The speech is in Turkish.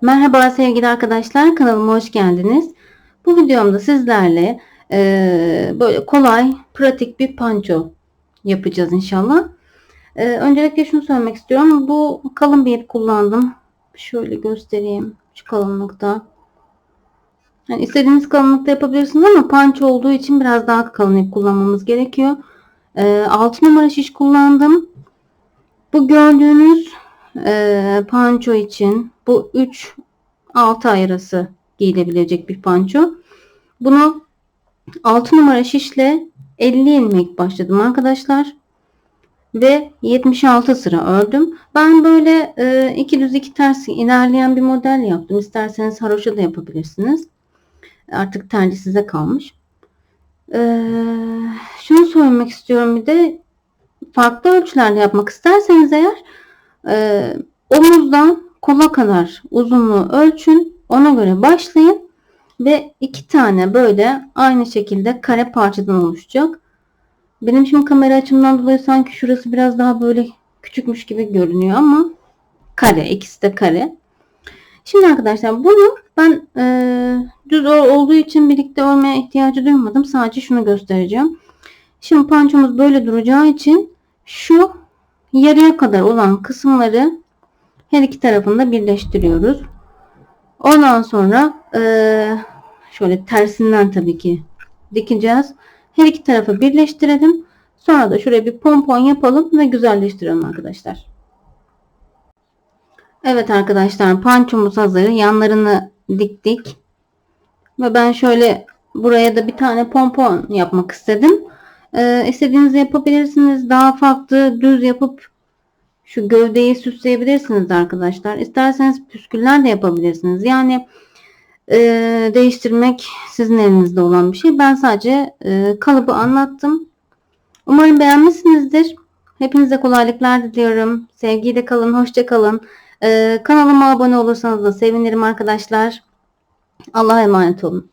Merhaba sevgili arkadaşlar kanalıma hoş geldiniz. Bu videomda sizlerle e, böyle kolay pratik bir panço yapacağız inşallah. E, öncelikle şunu söylemek istiyorum. Bu kalın bir ip kullandım. Şöyle göstereyim şu kalınlıkta. Yani istediğiniz kalınlıkta yapabilirsiniz ama panço olduğu için biraz daha kalın ip kullanmamız gerekiyor. E, 6 numara şiş kullandım. Bu gördüğünüz e, panço için bu 3 6 ay arası giyilebilecek bir panço. Bunu 6 numara şişle 50 ilmek başladım arkadaşlar. Ve 76 sıra ördüm. Ben böyle e, iki düz iki ters ilerleyen bir model yaptım. İsterseniz haroşa da yapabilirsiniz. Artık tercih size kalmış. E, şunu söylemek istiyorum bir de farklı ölçülerde yapmak isterseniz eğer e, omuzdan kola kadar uzunluğu ölçün. Ona göre başlayın. Ve iki tane böyle aynı şekilde kare parçadan oluşacak. Benim şimdi kamera açımdan dolayı sanki şurası biraz daha böyle küçükmüş gibi görünüyor ama kare. ikisi de kare. Şimdi arkadaşlar bunu ben e, düz olduğu için birlikte örmeye ihtiyacı duymadım. Sadece şunu göstereceğim. Şimdi pançomuz böyle duracağı için şu yarıya kadar olan kısımları her iki tarafında birleştiriyoruz. Ondan sonra e, şöyle tersinden tabii ki dikeceğiz. Her iki tarafı birleştirelim. Sonra da şuraya bir pompon yapalım ve güzelleştirelim arkadaşlar. Evet arkadaşlar pançomuz hazır. Yanlarını diktik. Ve ben şöyle buraya da bir tane pompon yapmak istedim. Ee, istediğinizi yapabilirsiniz. Daha farklı düz yapıp şu gövdeyi süsleyebilirsiniz arkadaşlar. İsterseniz püsküller de yapabilirsiniz. Yani e, değiştirmek sizin elinizde olan bir şey. Ben sadece e, kalıbı anlattım. Umarım beğenmişsinizdir. Hepinize kolaylıklar diliyorum. Sevgiyle kalın, hoşça kalın. E, kanalıma abone olursanız da sevinirim arkadaşlar. Allah'a emanet olun.